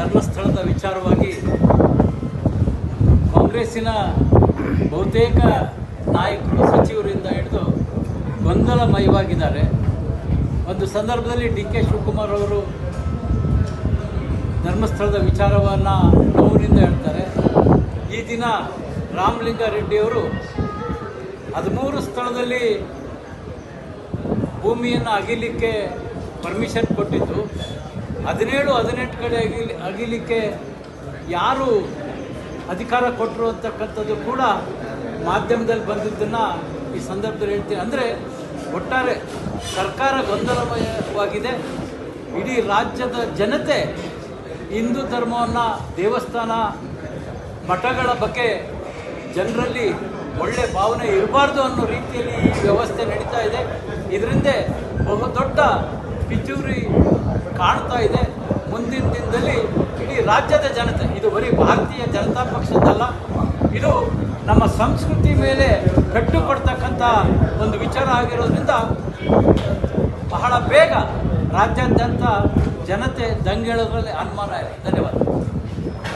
ಧರ್ಮಸ್ಥಳದ ವಿಚಾರವಾಗಿ ಕಾಂಗ್ರೆಸ್ಸಿನ ಬಹುತೇಕ ನಾಯಕರು ಸಚಿವರಿಂದ ಹಿಡಿದು ಗೊಂದಲಮಯವಾಗಿದ್ದಾರೆ. ಒಂದು ಸಂದರ್ಭದಲ್ಲಿ ಡಿ ಕೆ ಶಿವಕುಮಾರ್ ಅವರು ಧರ್ಮಸ್ಥಳದ ವಿಚಾರವನ್ನು ನೋವಿನಿಂದ ಹೇಳ್ತಾರೆ. ಈ ದಿನ ರಾಮಲಿಂಗಾರೆಡ್ಡಿಯವರು ಹದಿಮೂರು ಸ್ಥಳದಲ್ಲಿ ಭೂಮಿಯನ್ನು ಅಗಿಲಿಕ್ಕೆ ಪರ್ಮಿಷನ್ ಕೊಟ್ಟಿದ್ದು. ಹದಿನೇಳು, ಹದಿನೆಂಟು ಕಡೆ ಅಗಿಲಿ, ಅಗಿಲಿಕ್ಕೆ ಯಾರು ಅಧಿಕಾರ ಕೊಟ್ಟರು ಅಂತಕ್ಕಂಥದ್ದು ಕೂಡ ಮಾಧ್ಯಮದಲ್ಲಿ ಬಂದಿದ್ದನ್ನು ಈ ಸಂದರ್ಭದಲ್ಲಿ ಹೇಳ್ತೀನಿ. ಅಂದರೆ ಒಟ್ಟಾರೆ ಸರ್ಕಾರ ಗೊಂದಲಮಯವಾಗಿದೆ. ಇಡೀ ರಾಜ್ಯದ ಜನತೆ ಹಿಂದೂ ಧರ್ಮವನ್ನು, ದೇವಸ್ಥಾನ, ಮಠಗಳ ಬಗ್ಗೆ ಜನರಲ್ಲಿ ಒಳ್ಳೆ ಭಾವನೆ ಇರಬಾರ್ದು ಅನ್ನೋ ರೀತಿಯಲ್ಲಿ ಈ ವ್ಯವಸ್ಥೆ ನಡೀತಾ ಇದೆ. ಇದರಿಂದ ಬಹುದೊಡ್ಡ ಪಿಚೂರಿ ಕಾಣ್ತಾ ಇದೆ. ಮುಂದಿನ ದಿನದಲ್ಲಿ ಇಡೀ ರಾಜ್ಯದ ಜನತೆ, ಇದು ಬರೀ ಭಾರತೀಯ ಜನತಾ ಪಕ್ಷದಲ್ಲ ಇದು ನಮ್ಮ ಸಂಸ್ಕೃತಿ ಮೇಲೆ ಕಟ್ಟು ಒಂದು ವಿಚಾರ ಆಗಿರೋದ್ರಿಂದ ಬಹಳ ಬೇಗ ರಾಜ್ಯಾದ್ಯಂತ ಜನತೆ ದಂಗೆಳೋದ್ರಲ್ಲಿ ಅನುಮಾನ ಇದೆ. ಧನ್ಯವಾದ.